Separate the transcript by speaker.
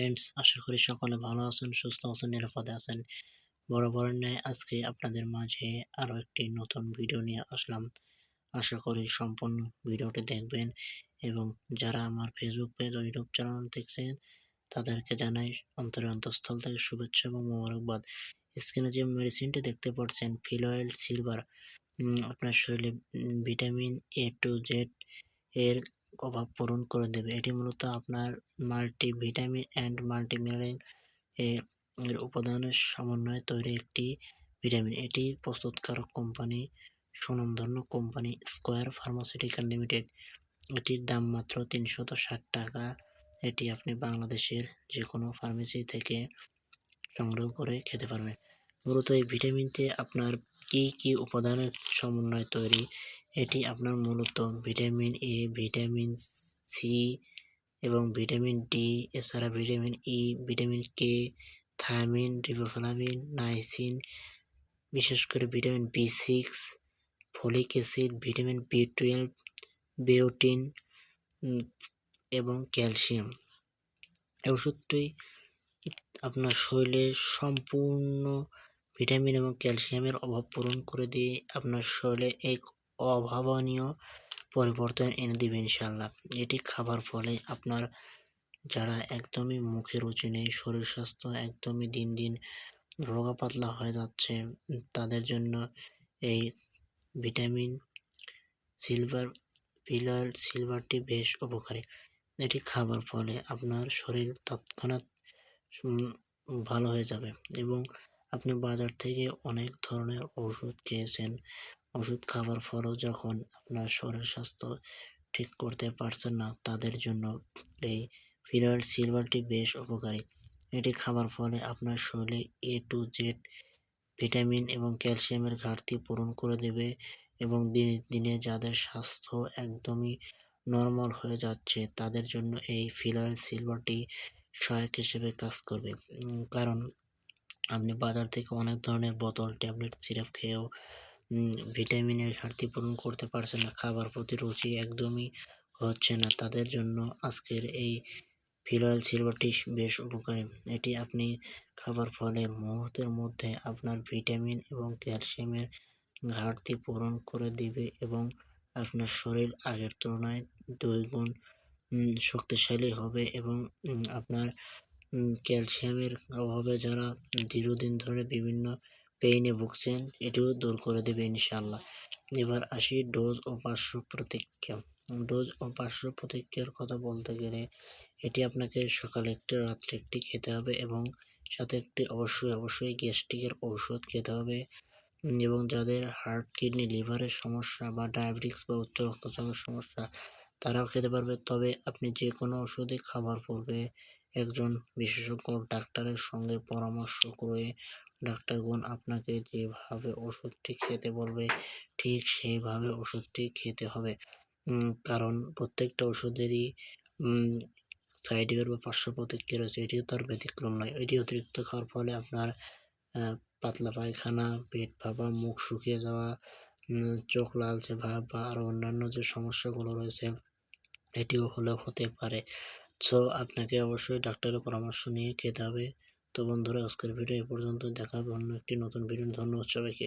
Speaker 1: Friends আশা করি সকলে ভালো আছেন, সুস্থ আছেন, নিরাপদে আছেন। বরাবরের ন্যায় আজকে আপনাদের মাঝে আরও একটি নতুন ভিডিও নিয়ে আসলাম। আশা করি সম্পূর্ণ ভিডিওটি দেখবেন এবং যারা আমার ফেসবুক পেজ ও ইউটিউব চ্যানেল দেখছেন, তাদেরকে জানাই অন্তরের অন্তঃস্থল থেকে শুভেচ্ছা এবং মোবারকবাদ। স্ক্রিনে যে মেডিসিনটি দেখতে পাচ্ছেন ফিলয়েল সিলভার আপনার শরীরে ভিটামিন এ টু জেড এর অভাব পূরণ করে দেবে। এটি মূলত আপনার multivitamin and multimineral এর উপাদানের সমন্বয়ে তৈরি একটি ভিটামিন এটি প্রস্তুতকারক কোম্পানি সুনামধন্য কোম্পানি স্কোয়ার ফার্মাসিউটিক্যাল লিমিটেড এটির দাম মাত্র তিনশত ষাট টাকা। এটি আপনি বাংলাদেশের যে কোনো ফার্মেসি থেকে সংগ্রহ করে খেতে পারবেন। মূলত এই ভিটামিনতে আপনার কি কি উপাদানের সমন্বয়ে তৈরি? এটি আপনার মূলত ভিটামিন এ ভিটামিন সি এবং ভিটামিন ডি এছাড়া vitamin E vitamin K thiamine riboflavin niacin বিশেষ করে vitamin B six folic acid, vitamin B twelve biotin এবং ক্যালসিয়াম। এই ওষুধটি আপনার শরীরে সম্পূর্ণ ভিটামিন এবং ক্যালসিয়ামের অভাব পূরণ করে দিয়ে আপনার শরীরে এক অভাবনীয় পরিবর্তন এনে দেবে ইনশাল্লাহ এটি খাবার ফলে আপনার যারা একদমই মুখে রুচি নেই, শরীর স্বাস্থ্য একদমই দিন দিন রোগা পাতলা হয়ে যাচ্ছে, তাদের জন্য এই ভিটামিন, সিলভার, পিলার, সিলভারটি বেশ উপকারী। এটি খাবার ফলে আপনার শরীর তৎক্ষণাৎ ভালো হয়ে যাবে এবং আপনি বাজার থেকে অনেক ধরনের ওষুধ খেয়েছেন ওষুধ খাবার ফলেও যখন আপনার শরীর স্বাস্থ্য ঠিক করতে পারছেন না, তাদের জন্য এই ফিরয়েড সিলভারটি বেশ উপকারী। এটি খাবার ফলে আপনার শরীরে এ টু জেড ভিটামিন এবং ক্যালসিয়ামের ঘাটতি পূরণ করে দেবে এবং দিনে দিনে যাদের স্বাস্থ্য একদমই নর্মাল হয়ে যাচ্ছে, তাদের জন্য এই ফিলয়েল সিলভারটি সহায়ক হিসেবে কাজ করবে। কারণ আপনি বাজার থেকে অনেক ধরনের বোতল, ট্যাবলেট, সিরাপ খেয়েও ভিটামিনের ঘাটতি পূরণ করতে পারছে না, খাবার প্রতি রুচি একদমই হচ্ছে না। তাদের জন্য আজকের এই ফিলয়েল সিলভারটি বেশ উপকারী। এটি আপনি খাবার ফলে মুহূর্তের মধ্যে আপনার ভিটামিন এবং ক্যালসিয়ামের ঘাটতি পূরণ করে দিবে এবং আপনার শরীর আগের তুলনায় দুই গুণ শক্তিশালী হবে এবং আপনার ক্যালসিয়ামের অভাবে যারা দীর্ঘদিন ধরে বিভিন্ন পেইনে ভুগছেন, এটিও দূর করে দেবে ইনশাল্লাহ এবার আসি ডোজ ও পার্শ্ব প্রতিক্রিয়া। ডোজ ও পার্শ্ব প্রতিক্রিয়ার কথা বলতে গেলে, এটি আপনাকে সকালে একটি, রাত্রে একটি খেতে হবে এবং সাথে একটি অবশ্যই অবশ্যই গ্যাস্ট্রিকের ঔষধ খেতে হবে এবং যাদের হার্ট, কিডনি, লিভারের সমস্যা বা ডায়াবেটিক্স বা উচ্চ রক্তচাপের সমস্যা, তারাও খেতে পারবে। তবে আপনি যে কোনো ওষুধই খাবার পূর্বে একজন বিশেষজ্ঞ ডাক্তারের সঙ্গে পরামর্শ করে ডাক্তারগণ আপনাকে যেভাবে ওষুধটি খেতে বলবে, ঠিক সেইভাবে ওষুধটি খেতে হবে। কারণ প্রত্যেকটা ওষুধেরই সাইড ইফেক্ট বা পার্শ্ব প্রতিক্রিয়া রয়েছে, এটিও তার ব্যতিক্রম নয়। এটি অতিরিক্ত খাওয়ার ফলে আপনার পাতলা পায়খানা, পেট ফাঁপা মুখ শুকিয়ে যাওয়া চোখ লালচে ভাব বা আরও অন্যান্য যে সমস্যাগুলো রয়েছে, এটিও হলেও হতে পারে। সো আপনাকে অবশ্যই ডাক্তারের পরামর্শ নিয়ে খেতে হবে। তো বন্ধুরা আজকের ভিডিও এ পর্যন্ত দেখা হবে অন্য একটি নতুন ভিডিও ধন্যবাদ সবাইকে।